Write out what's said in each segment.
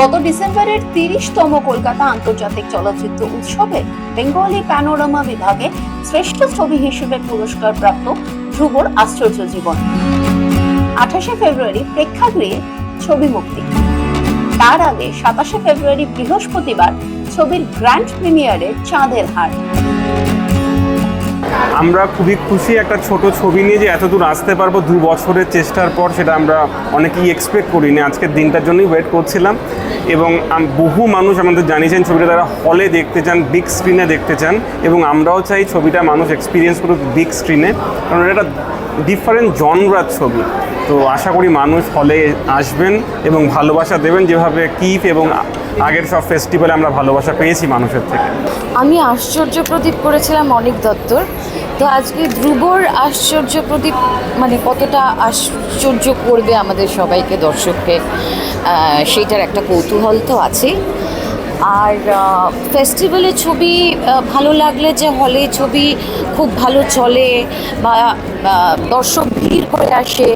গত ডিসেম্বরের তিরিশতম কলকাতা আন্তর্জাতিক চলচ্চিত্র উৎসবে বেঙ্গলি প্যানোরামা বিভাগে শ্রেষ্ঠ ছবি হিসেবে পুরস্কার প্রাপ্ত ধ্রুবর আশ্চর্য জীবন। আঠাশে ফেব্রুয়ারি প্রেক্ষাগৃহে ছবি মুক্তি। তার আগে সাতাশে ফেব্রুয়ারি বৃহস্পতিবার ছবির গ্র্যান্ড প্রিমিয়ারে চাঁদের হাট আমরা খুবই খুশি একটা ছোট ছবি নিয়ে যে এতদূর আসতে পারব দু বছরের চেষ্টার পর, সেটা আমরা অনেকেই এক্সপেক্ট করিনি। আজকের দিনটার জন্যই ওয়েট করছিলাম এবং বহু মানুষ আমাদের জানিয়েছেন ছবিটা তারা হলে দেখতে চান বিগ স্ক্রিনে দেখতে চান এবং আমরাও চাই ছবিটা মানুষ এক্সপিরিয়েন্স করুক বিগ স্ক্রিনে কারণ এটা একটা ডিফারেন্ট জনরার ছবি। তো আশা করি মানুষ হলে আসবেন এবং ভালোবাসা দেবেন যেভাবে কিফ এবং আগের সব ফেস্টিভ্যালে আমরা ভালোবাসা পেয়েছি মানুষের থেকে। আমি আশ্চর্য প্রদীপ করেছিলাম অনিক দত্তর। তো আজকে ধ্রুবর আশ্চর্য প্রদীপ মানে কতটা আশ্চর্য করবে আমাদের সবাইকে দর্শককে সেইটার একটা কৌতূহল তো আছে। আর ফেস্টিভ্যালে ছবি ভালো লাগলে যে হলে ছবি খুব ভালো চলে বা দর্শক ভিড় করে আসে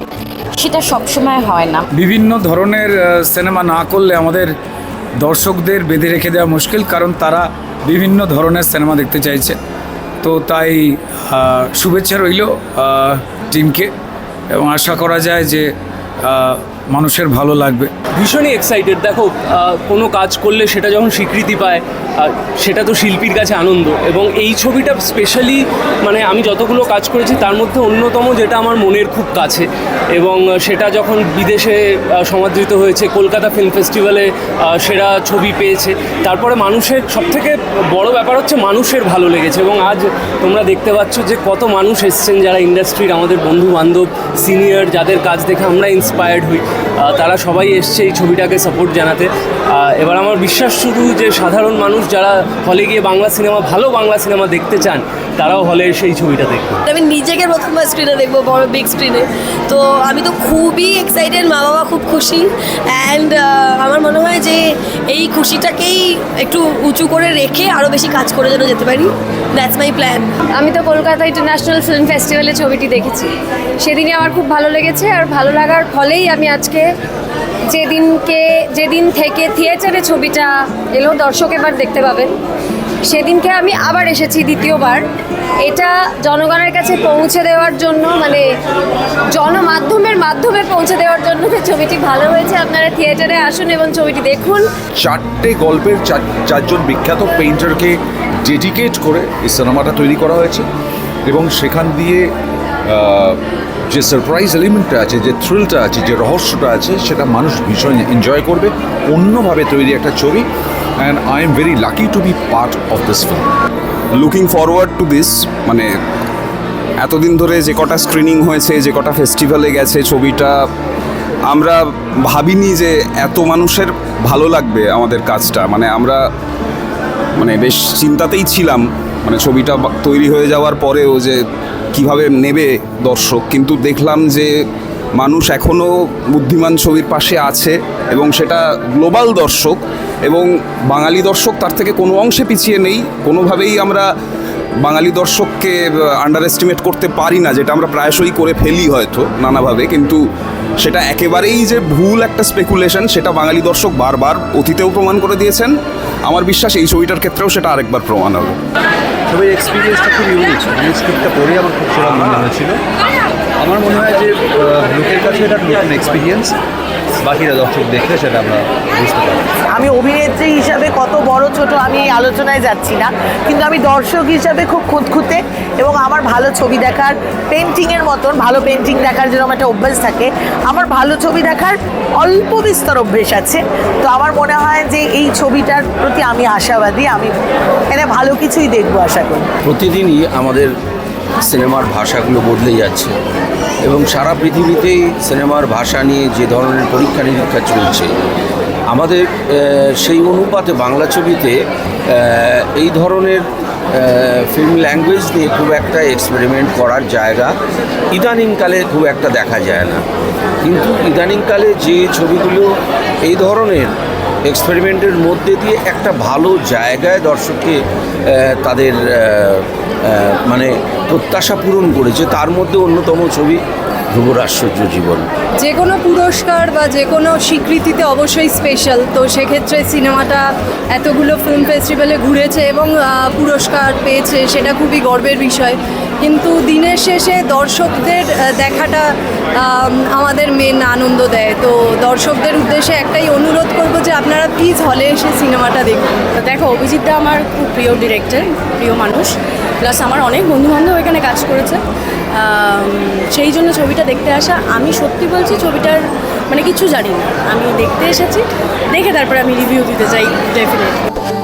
সেটা সবসময় হয় না। বিভিন্ন ধরনের সিনেমা না করলে আমাদের দর্শকদের বেঁধে রেখে দেওয়া মুশকিল, কারণ তারা বিভিন্ন ধরনের সিনেমা দেখতে চাইছে। তো তাই শুভেচ্ছা রইল টিমকে এবং আশা করা যায় যে মানুষের ভালো লাগবে। ভীষণই এক্সাইটেড দেখো কোনো কাজ করলে সেটা যখন স্বীকৃতি পায় সেটা তো শিল্পীর কাছে আনন্দ। এবং এই ছবিটা স্পেশালি মানে আমি যতগুলো কাজ করেছি, তার মধ্যে অন্যতম যেটা আমার মনের খুব কাছে। এবং সেটা যখন বিদেশে সমাদৃত হয়েছে, কলকাতা ফিল্ম ফেস্টিভ্যালে সেরা ছবি পেয়েছে, তারপরে মানুষের, সবথেকে বড় ব্যাপার হচ্ছে মানুষের ভালো লেগেছে। এবং আজ তোমরা দেখতে পাচ্ছ যে কত মানুষ এসছেন যারা ইন্ডাস্ট্রির আমাদের বন্ধু বান্ধব সিনিয়র যাদের কাজ দেখে আমরা ইন্সপায়ার্ড হই। তারা সবাই এসছে এই ছবিটাকে সাপোর্ট জানাতে। এবার আমার বিশ্বাস শুধু যে সাধারণ মানুষ যারা হলে গিয়ে বাংলা সিনেমা ভালো বাংলা সিনেমা দেখতে চান, তারাও হলে এসে এই ছবিটা দেখবে। আমি নিজেকে প্রথমবার স্ক্রিনে দেখব, বড় বিগ স্ক্রিনে তো আমি তো খুবই এক্সাইটেড মা বাবা খুব খুশি। অ্যান্ড আমার মনে হয় যে এই খুশিটাকেই একটু উঁচু করে রেখে আরও বেশি কাজ করে যেন যেতে পারি। দ্যাটস মাই প্ল্যান আমি তো কলকাতা ইন্টারন্যাশনাল ফিল্ম ফেস্টিভ্যালে ছবিটি দেখেছি। সেদিনই আমার খুব ভালো লেগেছে আর ভালো লাগার ফলেই আমি আজকে যেদিনকে যেদিন থেকে থিয়েটারে ছবিটা এলো, দর্শক এবার দেখতে পাবেন। সেদিনকে আমি আবার এসেছি দ্বিতীয়বার। এটা জনগণের কাছে পৌঁছে দেওয়ার জন্য মানে জনমাধ্যমের মাধ্যমে পৌঁছে দেওয়ার জন্য যে ছবিটি ভালো হয়েছে, আপনারা থিয়েটারে আসুন এবং ছবিটি দেখুন। চারটে গল্পের চার, চারজন বিখ্যাত পেইন্টারকে ডেডিকেট করে এই সিনেমাটা তৈরি করা হয়েছে এবং সেখান দিয়ে যে সারপ্রাইজ এলিমেন্টটা আছে, যে থ্রিলটা আছে, যে রহস্যটা আছে, সেটা মানুষ ভীষণ এনজয় করবে। অন্যভাবে তৈরি একটা ছবি and I am very lucky to be part of this film looking forward to this মানে এতদিন ধরে যে কটা স্ক্রিনিং হয়েছে, যে কটা ফেস্টিভ্যালে গেছে ছবিটা, আমরা ভাবিনি যে এত মানুষের ভালো লাগবে আমাদের কাজটা। মানে আমরা মানে বেশ চিন্তাতেই ছিলাম মানে ছবিটা তৈরি হয়ে যাওয়ার পরেও যে কীভাবে নেবে দর্শক, কিন্তু দেখলাম যে মানুষ এখনও বুদ্ধিমান ছবির পাশে আছে এবং সেটা গ্লোবাল দর্শক এবং বাঙালি দর্শক তার থেকে কোনো অংশে পিছিয়ে নেই। কোনোভাবেই আমরা বাঙালি দর্শককে আন্ডার এস্টিমেট করতে পারি না, যেটা আমরা প্রায়শই করে ফেলি হয়তো নানাভাবে, কিন্তু সেটা একেবারেই যে ভুল একটা স্পেকুলেশন সেটা বাঙালি দর্শক বারবার অতীতেও প্রমাণ করে দিয়েছেন। আমার বিশ্বাস এই ছবিটার ক্ষেত্রেও সেটা আরেকবার প্রমাণ হবে। ছবির এক্সপিরিয়েন্সটা খুব ইউনিক আমি স্ক্রিপ্টটা পড়ে আমার খুব সেরা মনে হয়েছিল। আমার মনে হয় যে লোকের কাছে এটা একটা নতুন এক্সপিরিয়েন্স বাকিরা দর্শক দেখলে সেটা আমরা বুঝতে পারি আমি বড় ছোট আমি আলোচনায় যাচ্ছি না। কিন্তু আমি দর্শক হিসাবে খুব খুঁতখুঁতে এবং আমার ভালো ছবি দেখার পেন্টিংয়ের মতন, ভালো পেন্টিং দেখার যেরকম একটা অভ্যেস থাকে, আমার ভালো ছবি দেখার অল্প বিস্তর অভ্যেস আছে। তো আমার মনে হয় যে এই ছবিটার প্রতি আমি আশাবাদী, আমি এখানে ভালো কিছুই দেখব আশা করি। প্রতিদিনই আমাদের সিনেমার ভাষাগুলো বদলে যাচ্ছে এবং সারা পৃথিবীতেই সিনেমার ভাষা নিয়ে যে ধরনের পরীক্ষা নিরীক্ষা চলছে আমাদের সেই অনুপাতে বাংলা ছবিতে এই ধরনের ফিল্ম ল্যাঙ্গুয়েজ নিয়ে খুব একটা এক্সপেরিমেন্ট করার জায়গা ইদানিংকালে খুব একটা দেখা যায় না। কিন্তু ইদানিংকালে যে ছবিগুলো এই ধরনের এক্সপেরিমেন্টের মধ্যে দিয়ে একটা ভালো জায়গায় দর্শককে তাদের মানে প্রত্যাশা পূরণ করেছে, তার মধ্যে অন্যতম ছবি ধ্রুবর আশ্চর্য জীবন। যে কোনো পুরস্কার বা যে কোনো স্বীকৃতিতে অবশ্যই স্পেশাল তো সেক্ষেত্রে সিনেমাটা এতগুলো ফিল্ম ফেস্টিভ্যালে ঘুরেছে এবং পুরস্কার পেয়েছে সেটা খুবই গর্বের বিষয়। কিন্তু দিনের শেষে দর্শকদের দেখাটা আমাদের মেন আনন্দ দেয়। তো দর্শকদের উদ্দেশ্যে একটাই অনুরোধ করব যে আপনারা প্লিজ হলে এসে সিনেমাটা দেখুন। দেখো অভিজিৎ দা আমার খুব প্রিয় ডিরেক্টর প্রিয় মানুষ। প্লাস আমার অনেক বন্ধুবান্ধব এখানে কাজ করেছে। সেই জন্য ছবিটা দেখতে আসা। আমি সত্যি বলছি ছবিটার মানে কিছু জানি না। আমি দেখতে এসেছি। দেখে তারপরে আমি রিভিউ দিতে চাই ডেফিনেটলি